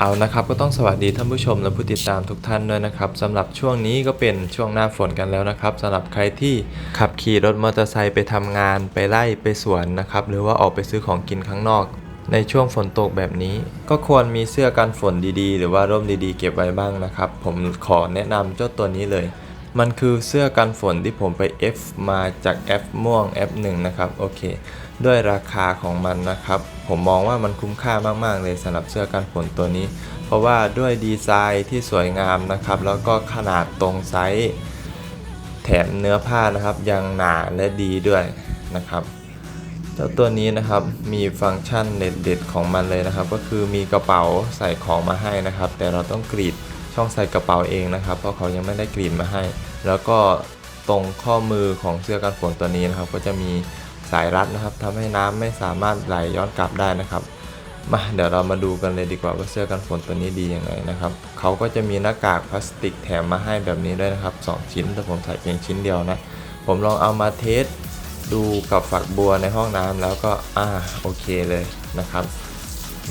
เอานะครับก็ต้องสวัสดีท่านผู้ชมและผู้ติดตามทุกท่านด้วยนะครับสำหรับช่วงนี้ก็เป็นช่วงหน้าฝนกันแล้วนะครับสำหรับใครที่ขับขี่รถมอเตอร์ไซค์ไปทำงานไปไล่ไปสวนนะครับหรือว่าออกไปซื้อของกินข้างนอก ในช่วงฝนตกแบบนี้ ก็ควรมีเสื้อกันฝนดีๆ หรือว่าร่มดีๆ เก็บไว้บ้างนะครับ ผมขอแนะนำเจ้าตัวนี้เลย มันคือเสื้อกันฝนที่ผมไป F มาจากแอปม่วงแอปหนึ่งนะครับโอเค ด้วยราคาของมันนะครับ ผมมองว่ามันคุ้มค่ามากๆ เลยสำหรับเสื้อกันฝนตัวนี้ เพราะว่าด้วยดีไซน์ที่สวยงามนะครับ แล้วก็ขนาดตรงไซส์แถมเนื้อผ้านะครับยังหนาและดีด้วยนะครับเจ้าตัวนี้นะครับมีฟังก์ชันเด็ดๆของมันเลยนะครับ ก็คือมีกระเป๋าใส่ของมาให้นะครับ แต่เราต้องกรีด ช่องใส่กระเป๋าเองนะครับ เพราะเขายังไม่ได้กรีดมาให้ แล้วก็ตรงข้อมือของเสื้อกันฝนตัวนี้นะครับ ก็จะมีสายรัดนะครับทำให้น้ำไม่สามารถไหลย้อนกลับได้นะครับมาเดี๋ยวเรามาดูกันเลยดีกว่าว่าเสื้อกันฝนตัวนี้ดียังไงนะครับเขาก็จะมีหน้ากากพลาสติกแถมมาให้แบบนี้ด้วยนะครับสองชิ้นแต่ผมใส่เพียงชิ้นเดียวนะผมลองเอามาเทสดูกับฝักบัวในห้องน้ำแล้วก็อ่าโอเคเลยนะครับ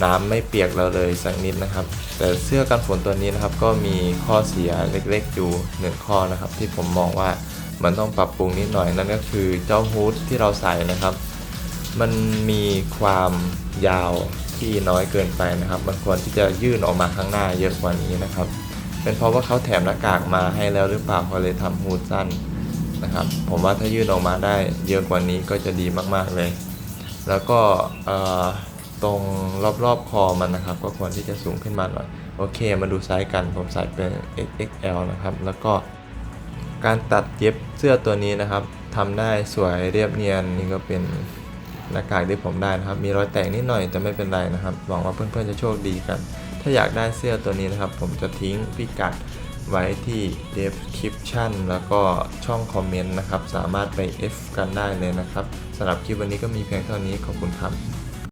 น้ำไม่เปียกเราเลยสักนิดนะครับ แต่เสื้อกันฝนตัวนี้นะครับ ก็มีข้อเสียเล็กๆอยู่หนึ่งข้อนะครับ ที่ผมมองว่ามันต้องปรับปรุงนิดหน่อยนั่นก็คือเจ้าฮูดที่เราใส่นะครับ มันมีความยาวที่น้อยเกินไปนะครับ มันควรที่จะยื่นออกมาข้างหน้าเยอะกว่านี้นะครับ เป็นเพราะว่าเขาแถมหน้ากากมาให้แล้วหรือเปล่าเขาเลยทำฮูดสั้นนะครับ ผมว่าถ้ายื่นออกมาได้เยอะกว่านี้ก็จะดีมากๆเลย แล้วก็เอ่อ ตรงรอบๆคอมันนะครับ ก็ควรที่จะสูงขึ้นมาหน่อยโอเค มาดูไซส์กันผมใส่เป็น XXL นะครับ แล้วก็การตัดเย็บเสื้อตัวนี้นะครับทำได้สวยเรียบเนียนนี่ก็เป็นหน้ากากที่ผมได้นะครับ มีรอยแตกนิดหน่อยแต่ไม่เป็นไรนะครับหวังว่าเพื่อนๆจะโชคดีกัน ถ้าอยากได้เสื้อตัวนี้นะครับ ผมจะทิ้งพิกัดไว้ที่ description แล้วก็ช่องคอมเมนต์นะครับ สามารถไป F กันได้เลยนะครับสำหรับคลิปวันนี้ก็มีเพียงเท่านี้ขอบคุณครับ